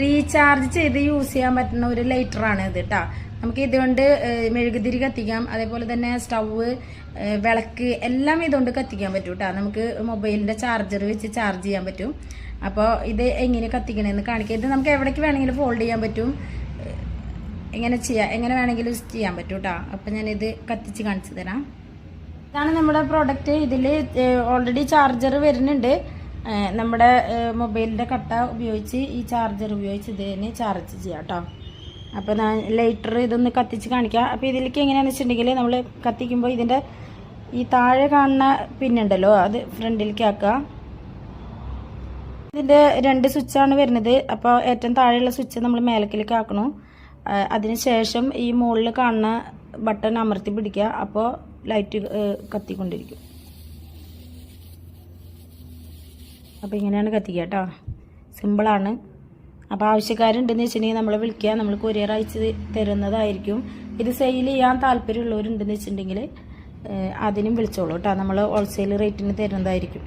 Recharge ചെയ്ത് use ചെയ്യാൻ പറ്റുന്ന ഒരു ലൈറ്ററാണ് ഇത് കേട്ടോ നമുക്ക് ഇതുകൊണ്ട് മെഴുകുതിരി കത്തിക്കാം അതേപോലെ തന്നെ സ്റ്റൗവ് വിളക്ക് എല്ലാം ഇതുകൊണ്ട് കത്തിക്കാൻ പറ്റും കേട്ടോ നമുക്ക് മൊബൈലിന്റെ ചാർജർ വെച്ച് ചാർജ് ചെയ്യാൻ പറ്റും. അപ്പോൾ ഇത് എങ്ങനെ കത്തിക്കണമെന്ന് കാണിക്കാം. ഇത് നമുക്ക് എവിടേക്ക് വേണമെങ്കിലും ഫോൾഡ് ചെയ്യാൻ പറ്റും. എങ്ങനെ ചെയ്യാം എങ്ങനെ വേണമെങ്കിലും ചെയ്യാൻ പറ്റും കേട്ടോ അപ്പം ഞാനിത് കത്തിച്ച് കാണിച്ചു തരാം. ഇതാണ് നമ്മുടെ പ്രോഡക്റ്റ് ഇതിൽ ഓൾറെഡി ചാർജർ വരുന്നുണ്ട്. നമ്മുടെ മൊബൈലിന്റെ കട്ട ഉപയോഗിച്ച് ഈ ചാർജർ ഉപയോഗിച്ച് ഇതിന് ചാർജ് ചെയ്യാം കേട്ടോ അപ്പോൾ ഞാൻ ലൈറ്റർ ഇതൊന്ന് കത്തിച്ച് കാണിക്കാം. അപ്പോൾ ഇതിലേക്ക് എങ്ങനെയാണെന്ന് വെച്ചിട്ടുണ്ടെങ്കിൽ നമ്മൾ കത്തിക്കുമ്പോൾ ഇതിന്റെ ഈ താഴെ കാണുന്ന പിന്നുണ്ടല്ലോ അത് ഫ്രണ്ടിലേക്ക് ആക്കുക. ഇതിന്റെ രണ്ട് സ്വിച്ചാണ് വരുന്നത്. അപ്പോൾ ഏറ്റവും താഴെയുള്ള സ്വിച്ച് നമ്മൾ മേലക്കിലേക്ക് ആക്കണം. അതിന് ശേഷം ഈ മുകളിൽ കാണുന്ന ബട്ടൺ അമർത്തി പിടിക്കുക. അപ്പോൾ ലൈറ്റ് കത്തിക്കൊണ്ടിരിക്കും. അപ്പോൾ ഇങ്ങനെയാണ് കത്തിക്കുക കേട്ടോ. സിമ്പിളാണ് അപ്പോൾ ആവശ്യക്കാരുണ്ടെന്ന് വെച്ചിട്ടുണ്ടെങ്കിൽ നമ്മൾ വിളിക്കുക. നമ്മൾ കൊറിയർ അയച്ച് തരുന്നതായിരിക്കും. ഇത് സെയിൽ ചെയ്യാൻ താല്പര്യമുള്ളവരുണ്ടെന്ന് വെച്ചിട്ടുണ്ടെങ്കിൽ അതിനും വിളിച്ചോളൂ കേട്ടോ. നമ്മൾ ഹോൾസെയിൽ റേറ്റിന് തരുന്നതായിരിക്കും.